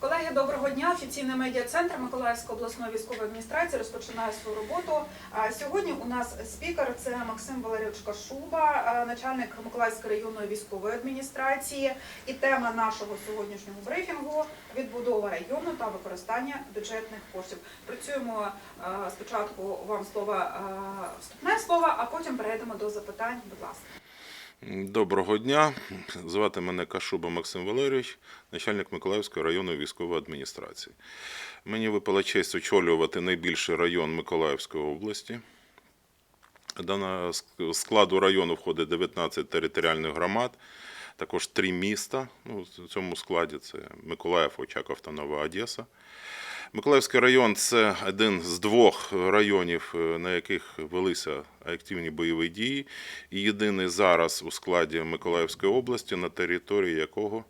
Колеги, доброго дня. Офіційний медіа-центр Миколаївської обласної військової адміністрації розпочинає свою роботу. Сьогодні у нас спікер це Максим Валерійович Кашуба, начальник Миколаївської районної військової адміністрації. І тема нашого сьогоднішнього брифінгу відбудова району та використання бюджетних коштів. Працюємо спочатку вам слово вступне слово, а потім перейдемо до запитань. Будь ласка. Доброго дня. Звати мене Кашуба Максим Валерійович, начальник Миколаївської районної військової адміністрації. Мені випала честь очолювати найбільший район Миколаївської області. До складу району входить 19 територіальних громад, також три міста. Ну, в цьому складі це Миколаїв, Очаков та Нова Одеса. Миколаївський район це один з двох районів, е, на яких велися активні бойові дії, і єдиний зараз у складі Миколаївської області, на території якого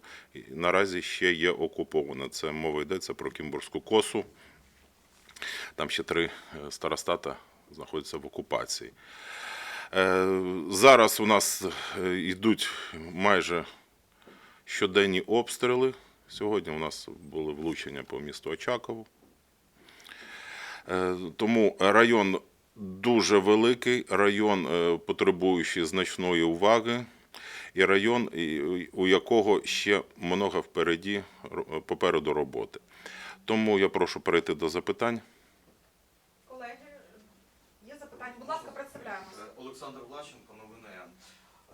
наразі ще є окупована. Це мова йдеться про Кімбурську косу. Там ще три е, старостата знаходяться в окупації. Е, Зараз у нас е, йдуть майже щоденні обстріли. Сьогодні у нас були влучення по місту Очакову. Е, Тому район дуже великий, район, потребуючий значної уваги, і район, у якого ще много впереді, попереду роботи. Тому я прошу перейти до запитань. Колеги, є запитання? Будь ласка, представляємося. Е, Олександр Влащенко, новини.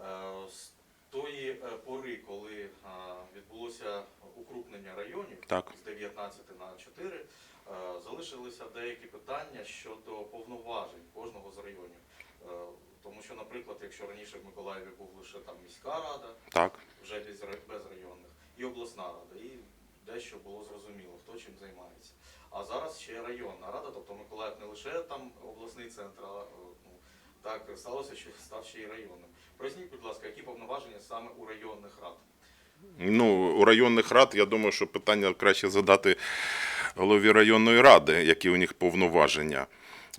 Е, З тої е, пори, коли відбулося укрупнення районів Так. з 19 на 4, е, залишилися деякі питання щодо повноважень кожного з районів. Тому що, наприклад, якщо раніше в Миколаєві був лише там міська рада, Так. вже без, районних, і обласна рада, і дещо було зрозуміло, хто чим займається. А зараз ще районна рада, тобто Миколаїв не лише там обласний центр, а так сталося, що став ще й районним. Проясніть, будь ласка, які повноваження саме у районних рад? Ну, у районних рад, я думаю, що питання краще задати голові районної ради, які у них повноваження.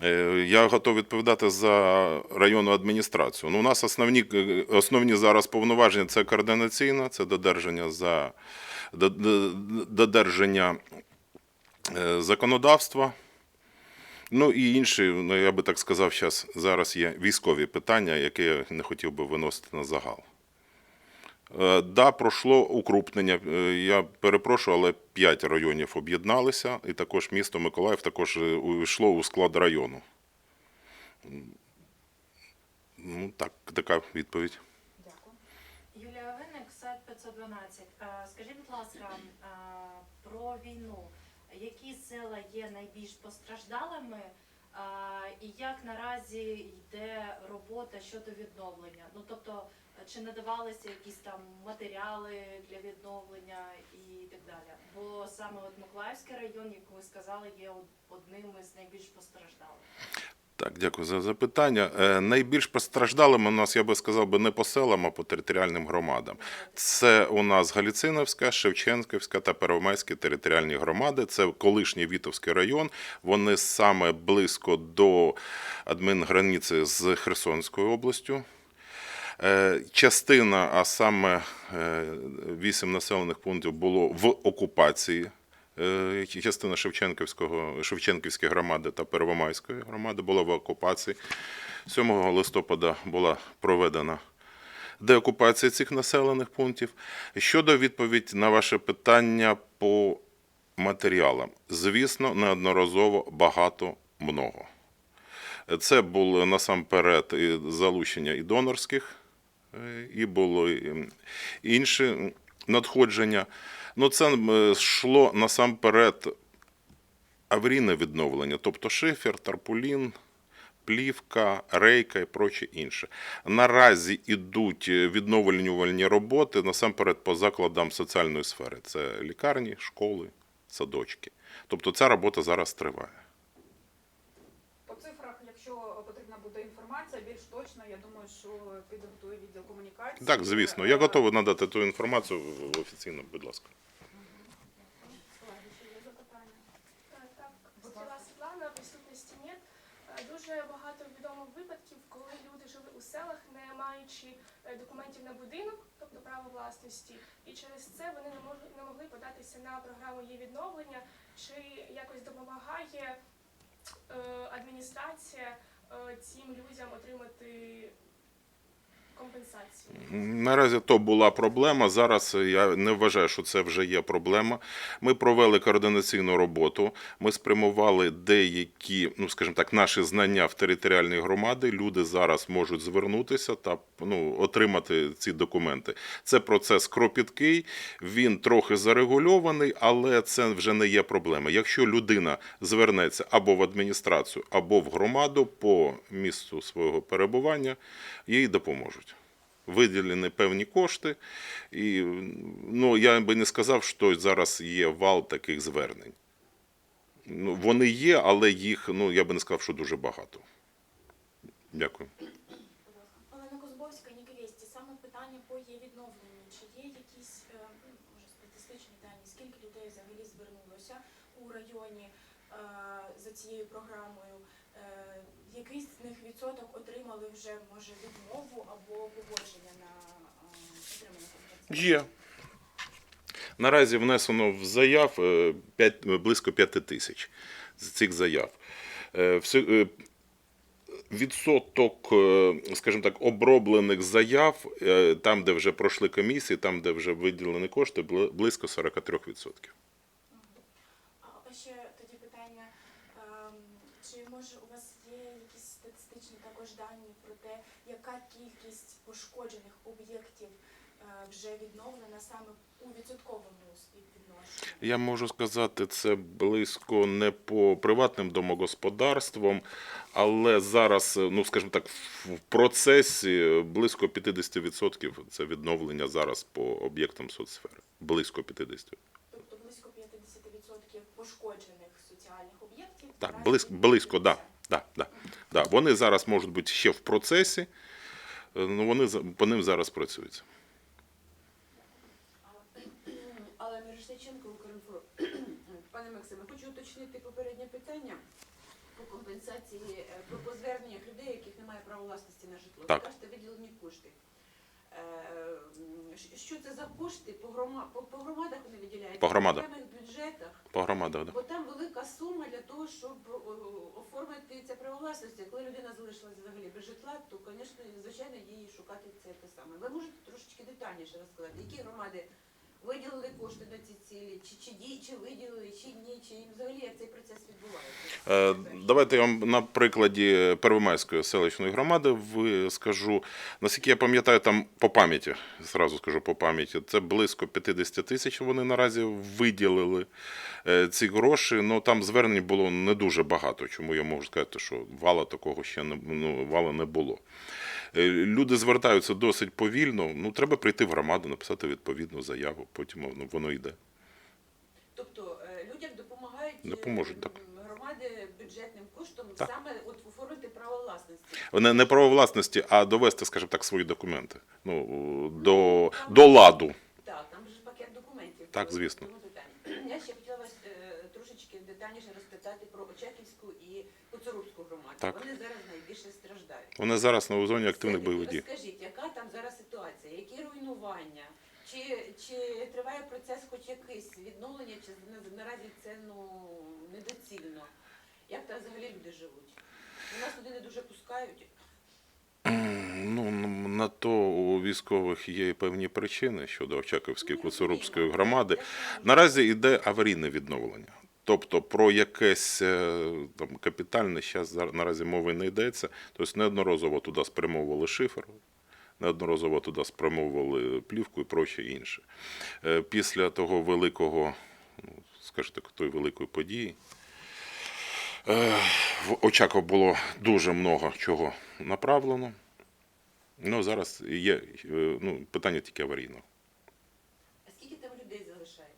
Е, Я готовий відповідати за районну адміністрацію. Ну, у нас основні, е, основні зараз повноваження це координаційне, це додержання за до- до- додержання е, законодавства. Ну і інші, ну я би так сказав, зараз, зараз є військові питання, які я не хотів би виносити на загал. Е, Да, пройшло укрупнення. Е, Я перепрошую, але п'ять районів об'єдналися, і також місто Миколаїв також е, увійшло у склад району. Ну, так, така відповідь. Дякую. Юлія Винник, сайт 512. Е, Скажіть, будь ласка, про війну. Які села є найбільш постраждалими, і як наразі йде робота щодо відновлення? Ну тобто, чи надавалися якісь там матеріали для відновлення і так далі? Бо саме от Миколаївський район, як ви сказали, є од- одним із найбільш постраждалих. Так, дякую за запитання. Е, Найбільш постраждалими у нас, я би сказав, би не по селам, а по територіальним громадам. Це у нас Галіциновська, Шевченківська та Первомайська територіальні громади. Це колишній Вітовський район. Вони саме близько до адмінграниці з Херсонською областю. Е, Частина, а саме е, вісім населених пунктів було в окупації. Е, Частина Шевченківського, Шевченківської громади та Первомайської громади була в окупації. 7 листопада була проведена деокупація цих населених пунктів. Щодо відповідь на ваше питання по матеріалам, звісно, неодноразово багато много. Це було насамперед і залучення і донорських, е, і було і інші надходження. Ну, це йшло насамперед аварійне відновлення, тобто шифер, тарпулін, плівка, рейка і проче інше. Наразі йдуть відновлювальні роботи насамперед по закладам соціальної сфери. Це лікарні, школи, садочки. Тобто ця робота зараз триває. По цифрах, якщо потрібна буде інформація більш точна, я думаю, що підготує відділ комунікації. Так, звісно, я готовий надати ту інформацію офіційно, будь ласка. Є запитання? Так, Стіла Світлана, присутності нет. Дуже багато відомо випадків, коли люди жили у селах, не маючи е, документів на будинок, тобто до права власності, і через це вони не можуть не могли податися на програму її відновлення, чи якось допомагає е, адміністрація е, цим людям отримати компенсацію. Наразі то була проблема. Зараз я не вважаю, що це вже є проблема. Ми провели координаційну роботу. Ми спрямували деякі, ну скажімо так, наші знання в територіальні громади. Люди зараз можуть звернутися та ну, отримати ці документи. Це процес кропіткий, він трохи зарегульований, але це вже не є проблема. Якщо людина звернеться або в адміністрацію, або в громаду по місцю свого перебування, їй допоможуть виділені певні кошти, і ну, я би не сказав, що зараз є вал таких звернень. Ну, вони є, але їх, ну, я би не сказав, що дуже багато. Дякую. Олена Козбовська, Ніквесті, саме питання по її відновленню. Чи є якісь е, ну, може статистичні дані, скільки людей взагалі звернулося у районі е, за цією програмою? Е, Який з них відсоток отримали вже може відмову або погодження на е, отримання? Є. Наразі внесено в заяв е, п'ять- близько 5 тисяч з цих заяв. Е, е, Відсоток, е, скажімо так, оброблених заяв, е, там, де вже пройшли комісії, там, де вже виділені кошти, бли- близько 43%. А ще тоді питання, ем, чи може у вас є якісь статистичні також дані про те, яка кількість пошкоджених об'єктів е, вже відновлена саме у відсотковому співвідношенні? Я можу сказати, це близько не по приватним домогосподарствам, але зараз, ну скажімо так, в процесі близько 50% це відновлення зараз по об'єктам соцсфери. Близько 50%. Тобто близько 50% пошкоджених соціальних об'єктів? Так, близько, близько, да, да, да, да. Вони зараз можуть бути ще в процесі, е, ну вони по ним зараз працюються. Але Мірошниченко, Укрінформ. Пане Максиме, хочу уточнити попереднє питання по компенсації, е, по зверненнях людей, яких немає права власності на житло. Так. Ви кажете, виділені кошти. Е, Що це за кошти? По, громадах по, по громадах вони виділяють? По громадах. Окремих бюджетах? По громадах, да. Бо там велика сума для того, щоб оформити це право власності. Коли людина залишилась взагалі без житла, то, звісно, звичайно, їй шукати це те саме. Ви можете трошечки детальніше розказати, які громади виділили кошти на ці цілі, чи, чи, ді, чи виділили, чи ні, чи взагалі як цей процес відбувається? Е, Давайте я вам на прикладі Первомайської селищної громади скажу. Наскільки я пам'ятаю, там по пам'яті, зразу скажу по пам'яті, це близько 50 тисяч вони наразі виділили е, ці гроші. Ну там звернень було не дуже багато. Чому я можу сказати, що вала такого ще не ну, вала не було. Е, Люди звертаються досить повільно. Ну треба прийти в громаду, написати відповідну заяву. Потім воно, воно йде. Тобто е, людям допомагають е, Допоможуть, так. громади бюджетним коштом Так. саме от оформити право власності. Не, не право власності, а довести, скажімо так, свої документи. Ну, до, до ладу. Так, там же пакет документів. Так, звісно. Тому питання. Я ще хотіла вас е, трошечки детальніше розпитати про Очаківську і Коцурубську громаду. Так. Вони зараз найбільше страждають. Вони зараз на зоні активних бойових дій. Розкажіть, яка там зараз ситуація? Які руйнування? Чи, чи триває процес хоч якийсь відновлення, чи наразі це ну недоцільно? Як там взагалі люди живуть? У нас туди не дуже пускають. Ну, на то у військових є і певні причини щодо Очаковської Коцурубської громади. Наразі йде аварійне відновлення. Тобто про якесь е, там капітальне зараз наразі мови не йдеться. Тобто неодноразово туди спрямовували шифер, неодноразово туди спрямовували плівку і проще інше. Е, Після того великого, ну, скажімо так, тої великої події. е, В Очаков було дуже много чого направлено. Ну, зараз є ну, питання тільки аварійного. А скільки там людей залишається?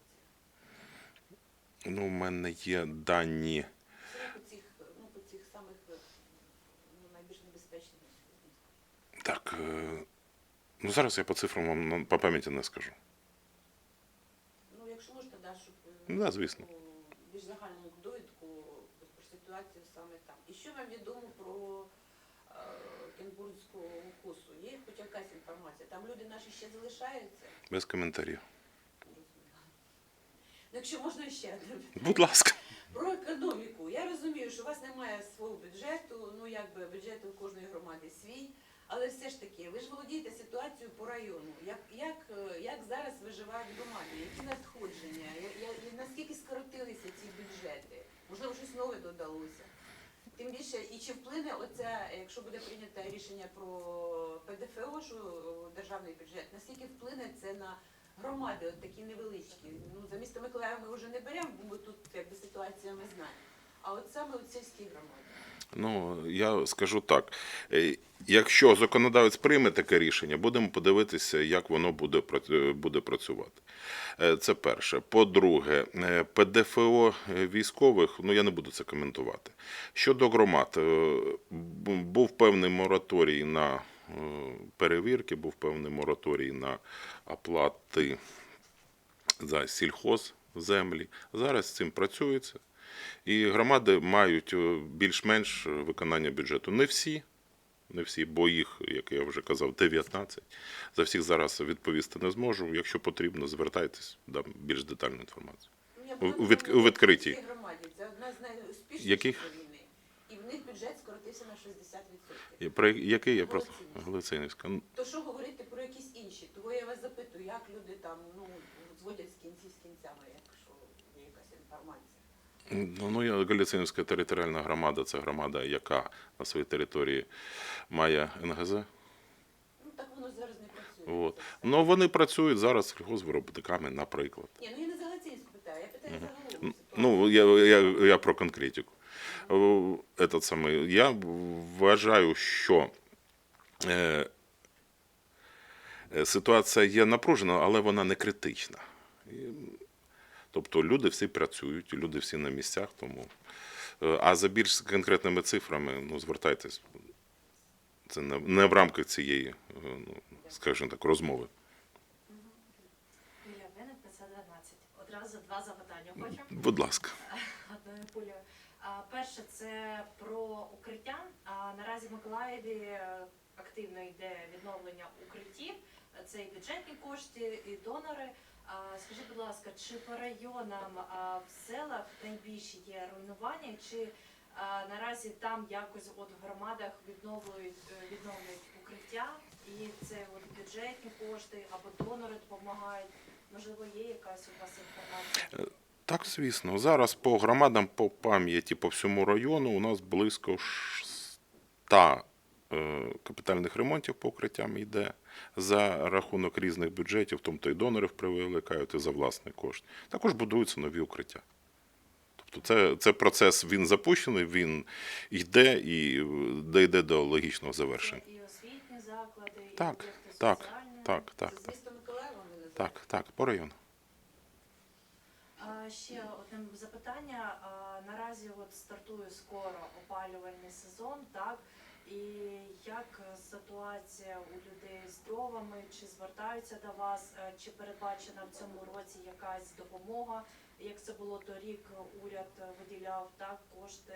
Ну, у мене є дані. Саме по цих, ну, по цих самих е, ну, найбільш небезпечних. Так, е, ну зараз я по цифрам вам на- по пам'яті не скажу. Ну, якщо можете, да, щоб е, Ну, да, звісно. таку більш загальну довідку про ситуацію саме там. І що вам відомо про Кенбурзького укусу. Є хоч якась інформація? Там люди наші ще залишаються? Без коментарів. Якщо можна ще. Будь ласка. Про економіку. Я розумію, що у вас немає свого бюджету, ну якби бюджет у кожної громади свій. Але все ж таки, ви ж володієте ситуацією по району. Як, як, е, як зараз виживають громади? Які надходження? Я, я, наскільки скоротилися ці бюджети? Можливо, щось нове додалося. Тим більше, і чи вплине оце, якщо буде прийнято рішення про ПДФО, що е, державний бюджет, наскільки вплине це на громади, от такі невеличкі? Ну, за місто Миколаїв ми вже не беремо, бо тут якби ситуація ми знаємо. А от саме от сільські громади. Ну, я скажу так. Е, Якщо законодавець прийме таке рішення, будемо подивитися, як воно буде, пра- буде працювати. Е, Це перше. По-друге, е, ПДФО військових, ну я не буду це коментувати. Щодо громад, е, був певний мораторій на е, перевірки, був певний мораторій на оплати за сільхоз землі. Зараз з цим працюється. І громади мають е, більш-менш виконання бюджету. Не всі, не всі, бо їх, як я вже казав, 19. За всіх зараз відповісти не зможу. Якщо потрібно, звертайтесь, дам більш детальну інформацію. У- від- у відкритій. Яких? В них бюджет скоротився на 60%. І Про який я просто Галицинівська. Ну, То що говорити про якісь інші? Того я вас запитую, як люди там ну, зводять з кінців з кінцями, якщо є якась інформація. Ну, ну, я- Галицинівська територіальна громада це громада, яка на своїй території має НГЗ. Ну так воно зараз не працює. От. Ну вони працюють зараз з сільхозвиробниками, наприклад. Ні, ну я не за Галицинську питаю, я питаю загалом. Ну, я, я, я про конкретику. О, Этот самий, я вважаю, що е, е, ситуація є напружена, але вона не критична. Тобто люди всі працюють, люди всі на місцях, тому. е, А за більш конкретними цифрами, ну, звертайтесь. Це не, в рамках цієї, е, ну, скажімо так, розмови. Юлія Винник, 512. Одразу два запитання хочу. Будь ласка. Одною пулею. Перше це про укриття. А, Наразі в Миколаєві е, активно йде відновлення укриттів. Це і бюджетні кошти, і донори. Скажіть, будь ласка, чи по районам в селах найбільше є руйнування, чи наразі там якось от в громадах відновлюють е, відновлюють укриття, і це от бюджетні кошти або донори допомагають? Можливо, є якась у вас інформація? Так, звісно. Зараз по громадам, по пам'яті по всьому району у нас близько 100 е, капітальних ремонтів по укриттям йде за рахунок різних бюджетів, в тому то й донорів привлекають і за власний кошт. Також будуються нові укриття. Тобто це, це процес він запущений, він йде і е, дійде до логічного завершення. І освітні заклади, і Так, об'єкти так. Так, так, так, називаємо? так, так, по району. Ще одне запитання. Наразі от стартує скоро опалювальний сезон, так? І як ситуація у людей з дровами? Чи звертаються до вас? Чи передбачена в цьому році якась допомога? Як це було торік, уряд виділяв так кошти,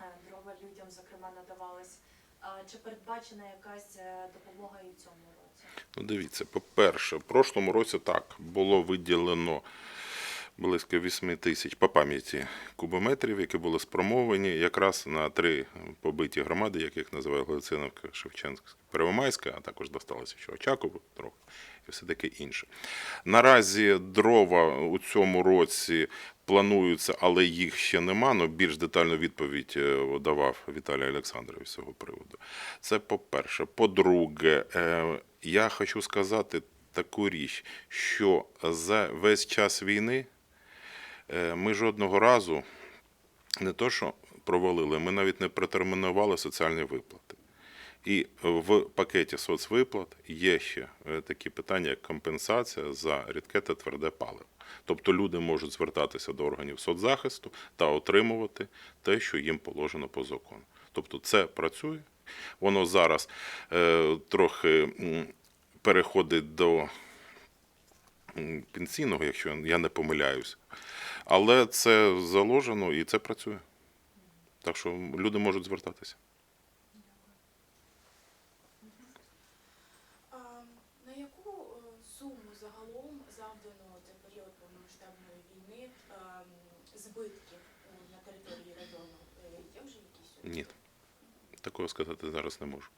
е, дрова людям, зокрема, надавались. Чи передбачена якась е, допомога і в цьому році? Ну, дивіться, по-перше, в прошлому році так було виділено близько 8 тисяч по пам'яті кубометрів, які були спромовані якраз на три побиті громади, яких називає Галициновка, Шевченська, Первомайська, а також досталося ще Очакову трохи і все таке інше. Наразі дрова у цьому році плануються, але їх ще нема. Ну, більш детальну відповідь е, давав Віталій Олександрович з цього приводу. Це по-перше. По-друге, е, я хочу сказати таку річ, що за весь час війни ми жодного разу не то, що провалили, ми навіть не протермінували соціальні виплати. І в пакеті соцвиплат є ще е, такі питання, як компенсація за рідке та тверде паливо. Тобто люди можуть звертатися до органів соцзахисту та отримувати те, що їм положено по закону. Тобто це працює. Воно зараз е, трохи переходить до пенсійного, якщо я не помиляюсь. Але це заложено і це працює. Так що люди можуть звертатися. На яку е, суму загалом завдано за період повномасштабної війни е, збитків на території району? Е, є вже якісь? Ні. Такого сказати зараз не можу.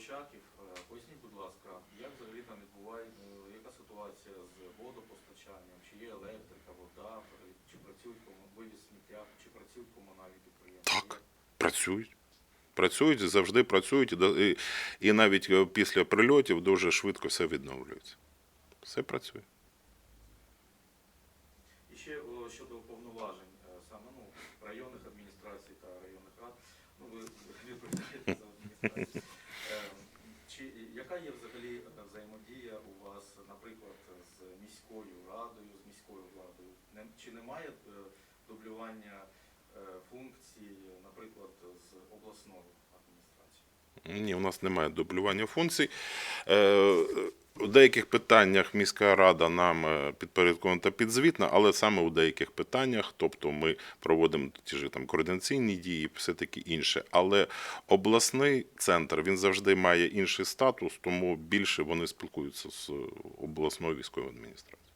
Очаків. Е, Поясніть, будь ласка, як взагалі там відбувається, е, яка ситуація з водопостачанням, чи є електрика, вода, е, чи працюють вивіз сміття, чи працюють комунальні підприємства? Так. Працюють. Працюють, завжди працюють, і, і, навіть після прильотів дуже швидко все відновлюється. Все працює. І ще о, щодо повноважень саме ну, районних адміністрацій та районних рад, ну ви відповідаєте за адміністрацію. Е, Чи яка є взагалі е, взаємодія у вас, наприклад, з міською радою, з міською владою? Не- Чи немає е, дублювання е, функцій, наприклад, з обласною адміністрацією? Ні, у нас немає дублювання функцій. Е, У деяких питаннях міська рада нам підпорядкована та підзвітна, але саме у деяких питаннях, тобто ми проводимо ті ж там координаційні дії, все таки інше. Але обласний центр він завжди має інший статус, тому більше вони спілкуються з обласною військовою адміністрацією.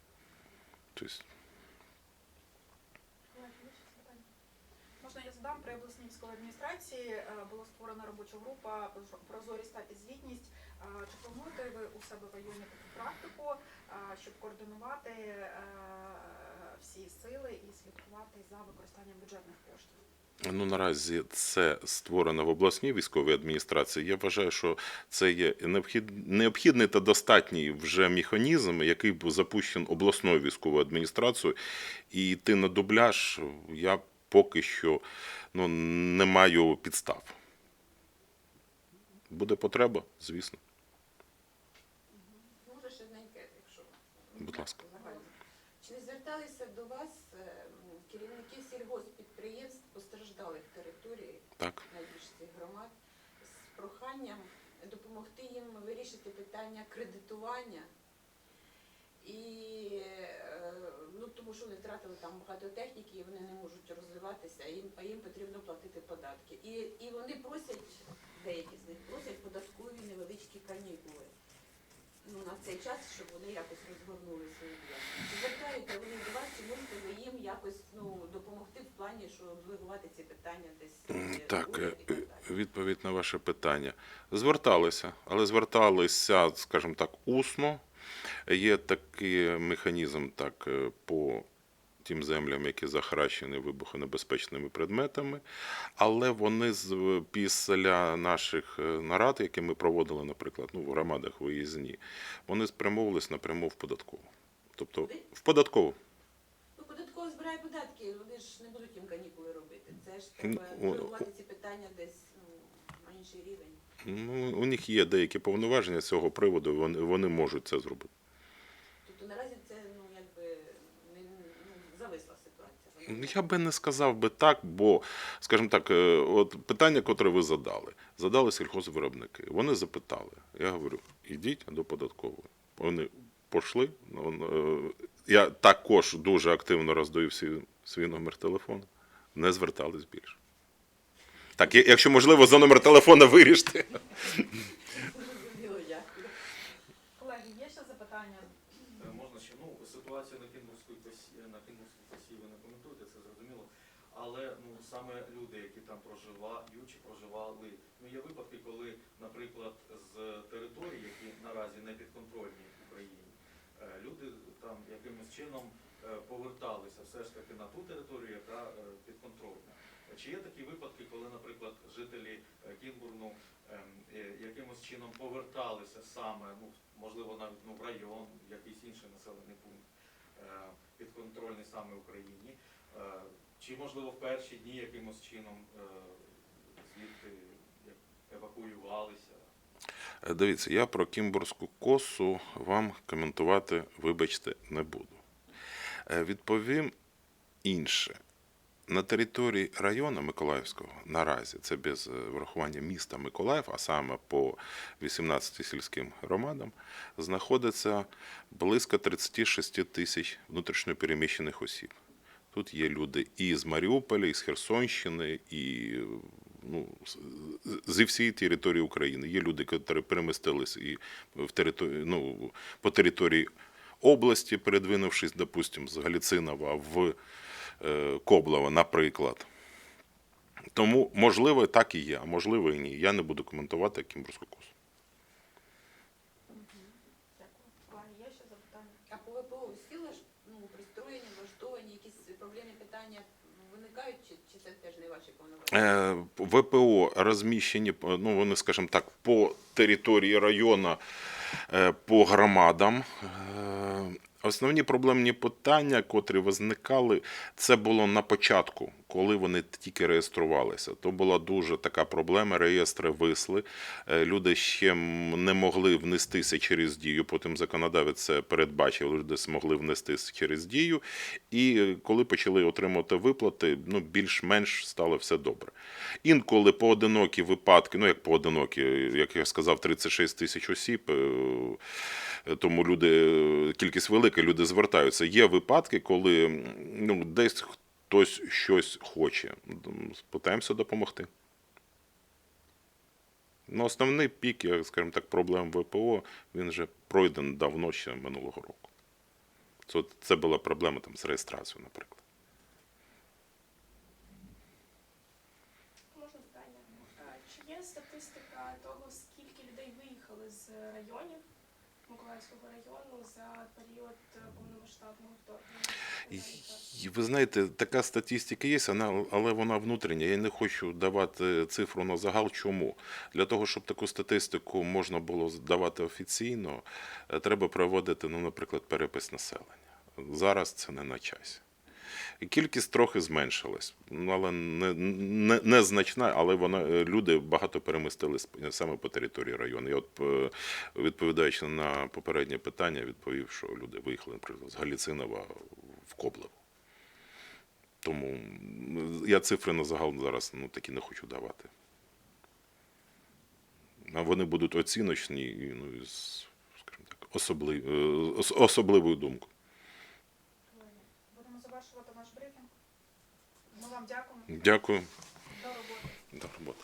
Тобто, Можна я задам при обласній військовій е, була створена робоча група «Прозо- прозорість та звітність. Чи плануєте ви у себе в районі таку практику, щоб координувати е, всі сили і слідкувати за використанням бюджетних коштів? Ну, наразі це створено в обласній військовій адміністрації. Я вважаю, що це є необхід... необхідний та достатній вже механізм, який був запущений обласною військовою адміністрацією. І йти на дубляж я поки що ну, не маю підстав. Буде потреба, звісно. Може ще одненьке, якщо Будь ласка. Чи не зверталися до вас е, керівники сільгосппідприємств постраждалих територій Так. найбільш цих громад з проханням допомогти їм вирішити питання кредитування? І е, ну тому що вони втратили там багато техніки, і вони не можуть розвиватися, їм, а їм потрібно платити податки. І, і вони просять, деякі з них просять податкові невеличкі канікули. Ну, на цей час, щоб вони якось розгорнули свою діяльність. Звертаються вони до вас, чи можете ви їм якось ну, допомогти в плані, що двигувати ці питання десь е, Так, е, відповідь на ваше питання. Зверталися, але зверталися, скажімо так, усно. Є такий механізм так, е, по тим землям, які захаращені вибухонебезпечними предметами, але вони з- після наших е, нарад, які ми проводили, наприклад, ну, в громадах виїзні, вони спрямовувались напряму в податкову. Тобто в податкову. Ну, податково збирає податки, вони ж не будуть їм канікули робити. Це ж треба Ну, ці питання десь ну, на інший рівень. Ну, у них є деякі повноваження з цього приводу, вони, вони можуть це зробити. Тобто наразі це ну якби не ну, зависла ситуація. Ну, Я би не сказав би так, бо, скажімо так, е, от питання, котре ви задали, задали сільхозвиробники. Вони запитали. Я говорю, ідіть до податкової. Вони пішли. ну, е, Я також дуже активно роздаю свій, свій номер телефону. Не звертались більше. Так, якщо можливо, за номер телефона вирішити. Зрозуміло, дякую. Колеги, є ще запитання? Е, Можна ще ну ситуацію на Кінбурзькій косі на Кінбурзькій косі ви не коментуєте, це зрозуміло. Але ну саме люди, які там проживають чи проживали, ну є випадки, коли, наприклад, з територій, які наразі не підконтрольні Україні, е, люди там якимось чином е, поверталися все ж таки на ту територію, яка е, підконтрольна. Чи є такі випадки, коли, наприклад, жителі Кінбурну ем, якимось чином поверталися саме, ну можливо, навіть ну, в район, в якийсь інший населений пункт, підконтрольний саме Україні, чи можливо в перші дні якимось чином е, звідти евакуювалися? Е, Дивіться, я про Кімбурську косу вам коментувати, вибачте, не буду. Е, Відповім інше. На території району Миколаївського наразі це без врахування міста Миколаїв, а саме по 18 сільським громадам, знаходиться близько 36 тисяч внутрішньопереміщених осіб. Тут є люди і з Маріуполя, і з Херсонщини, і ну, зі всієї території України. Є люди, які перемістилися і в території, ну, по території області, передвинувшись, допустимо, з Галіцинова в е, Коблова, наприклад. Тому, можливо, так і є, а можливо і ні. Я не буду коментувати Кімбурську косу. Дякую. Колеги, є ще запитання? А по ВПО сіли ж ну, пристроєні, влаштовані, якісь проблемні питання виникають, чи, чи це теж не ваші повноваження? Е, ВПО розміщені, ну вони, скажімо так, по території району, е, по громадам. Е, Основні проблемні питання, котрі виникали, це було на початку, коли вони тільки реєструвалися. То була дуже така проблема. Реєстри висли. Е, Люди ще не могли внестися через дію. Потім законодавець це передбачив, люди змогли внестися через дію. І е, коли почали отримувати виплати, ну більш-менш стало все добре. Інколи поодинокі випадки, ну як поодинокі, як я сказав, 36 тисяч осіб, е, тому люди, кількість велика, люди звертаються. Є випадки, коли ну, десь хтось щось хоче. Питаємося допомогти. Ну, основний пік, скажімо так, проблем ВПО, він вже пройдений давно ще минулого року. Це, це була проблема там, з реєстрацією, наприклад. Можна питання? Чи є статистика того, скільки людей виїхали з районів Миколаївського району за період е, повномасштабного вторгнення? І Ви знаєте, така статистика є, але вона внутрішня. Я не хочу давати цифру на загал. Чому? Для того, щоб таку статистику можна було давати офіційно, е, треба проводити, ну, наприклад, перепис населення. Зараз це не на часі. Кількість трохи зменшилась, ну, але не, не, не значна, але вона, е, люди багато перемістились саме по території району. Я от, е, відповідаючи на попереднє питання, відповів, що люди виїхали, наприклад, з Галіцинова в Коблево. Тому я цифри на загал зараз ну, такі не хочу давати. А вони будуть оціночні і ну, з, скажімо так, особли, е, особливою думкою. Будемо завершувати наш брифінг. Ми вам дякуємо. Дякую. До роботи. До роботи.